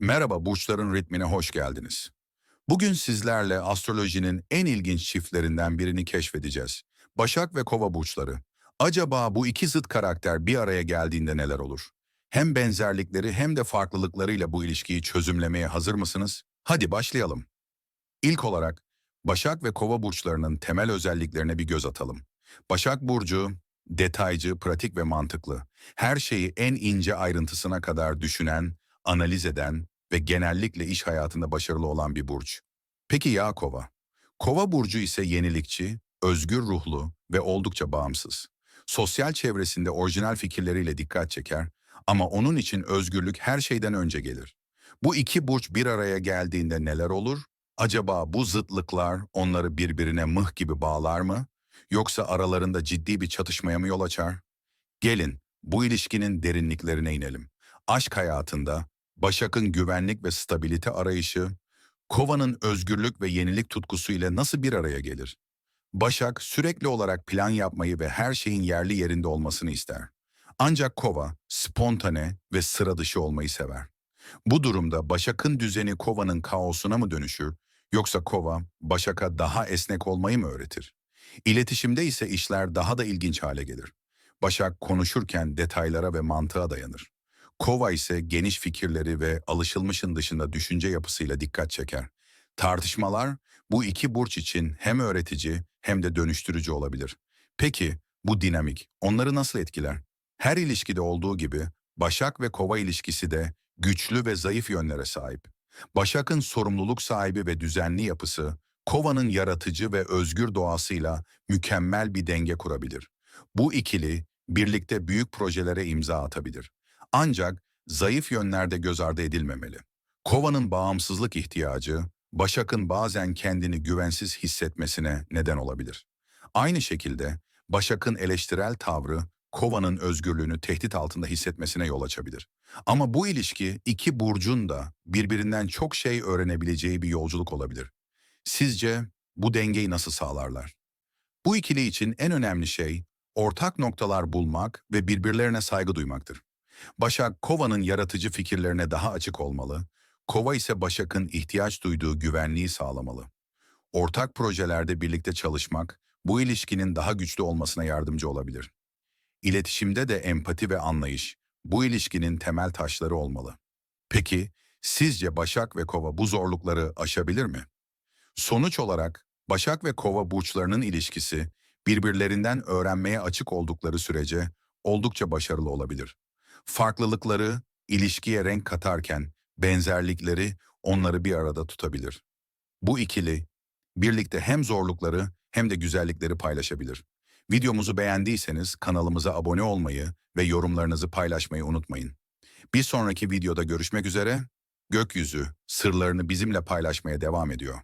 Merhaba, burçların ritmine hoş geldiniz. Bugün sizlerle astrolojinin en ilginç çiftlerinden birini keşfedeceğiz. Başak ve Kova burçları. Acaba bu iki zıt karakter bir araya geldiğinde neler olur? Hem benzerlikleri hem de farklılıklarıyla bu ilişkiyi çözümlemeye hazır mısınız? Hadi başlayalım. İlk olarak Başak ve Kova burçlarının temel özelliklerine bir göz atalım. Başak burcu detaycı, pratik ve mantıklı. Her şeyi en ince ayrıntısına kadar düşünen, analiz eden ve genellikle iş hayatında başarılı olan bir burç. Peki ya Kova? Kova burcu ise yenilikçi, özgür ruhlu ve oldukça bağımsız. Sosyal çevresinde orijinal fikirleriyle dikkat çeker ama onun için özgürlük her şeyden önce gelir. Bu iki burç bir araya geldiğinde neler olur? Acaba bu zıtlıklar onları birbirine mıh gibi bağlar mı? Yoksa aralarında ciddi bir çatışmaya mı yol açar? Gelin bu ilişkinin derinliklerine inelim. Aşk hayatında Başak'ın güvenlik ve stabilite arayışı, Kova'nın özgürlük ve yenilik tutkusu ile nasıl bir araya gelir? Başak sürekli olarak plan yapmayı ve her şeyin yerli yerinde olmasını ister. Ancak Kova spontane ve sıra dışı olmayı sever. Bu durumda Başak'ın düzeni Kova'nın kaosuna mı dönüşür yoksa Kova Başak'a daha esnek olmayı mı öğretir? İletişimde ise işler daha da ilginç hale gelir. Başak konuşurken detaylara ve mantığa dayanır. Kova ise geniş fikirleri ve alışılmışın dışında düşünce yapısıyla dikkat çeker. Tartışmalar bu iki burç için hem öğretici hem de dönüştürücü olabilir. Peki bu dinamik onları nasıl etkiler? Her ilişkide olduğu gibi Başak ve Kova ilişkisi de güçlü ve zayıf yönlere sahip. Başak'ın sorumluluk sahibi ve düzenli yapısı, Kova'nın yaratıcı ve özgür doğasıyla mükemmel bir denge kurabilir. Bu ikili birlikte büyük projelere imza atabilir. Ancak zayıf yönlerde göz ardı edilmemeli. Kova'nın bağımsızlık ihtiyacı, Başak'ın bazen kendini güvensiz hissetmesine neden olabilir. Aynı şekilde Başak'ın eleştirel tavrı, Kova'nın özgürlüğünü tehdit altında hissetmesine yol açabilir. Ama bu ilişki iki burcun da birbirinden çok şey öğrenebileceği bir yolculuk olabilir. Sizce bu dengeyi nasıl sağlarlar? Bu ikili için en önemli şey ortak noktalar bulmak ve birbirlerine saygı duymaktır. Başak, Kova'nın yaratıcı fikirlerine daha açık olmalı, Kova ise Başak'ın ihtiyaç duyduğu güvenliği sağlamalı. Ortak projelerde birlikte çalışmak, bu ilişkinin daha güçlü olmasına yardımcı olabilir. İletişimde de empati ve anlayış, bu ilişkinin temel taşları olmalı. Peki, sizce Başak ve Kova bu zorlukları aşabilir mi? Sonuç olarak, Başak ve Kova burçlarının ilişkisi, birbirlerinden öğrenmeye açık oldukları sürece oldukça başarılı olabilir. Farklılıkları ilişkiye renk katarken benzerlikleri onları bir arada tutabilir. Bu ikili birlikte hem zorlukları hem de güzellikleri paylaşabilir. Videomuzu beğendiyseniz kanalımıza abone olmayı ve yorumlarınızı paylaşmayı unutmayın. Bir sonraki videoda görüşmek üzere. Gökyüzü sırlarını bizimle paylaşmaya devam ediyor.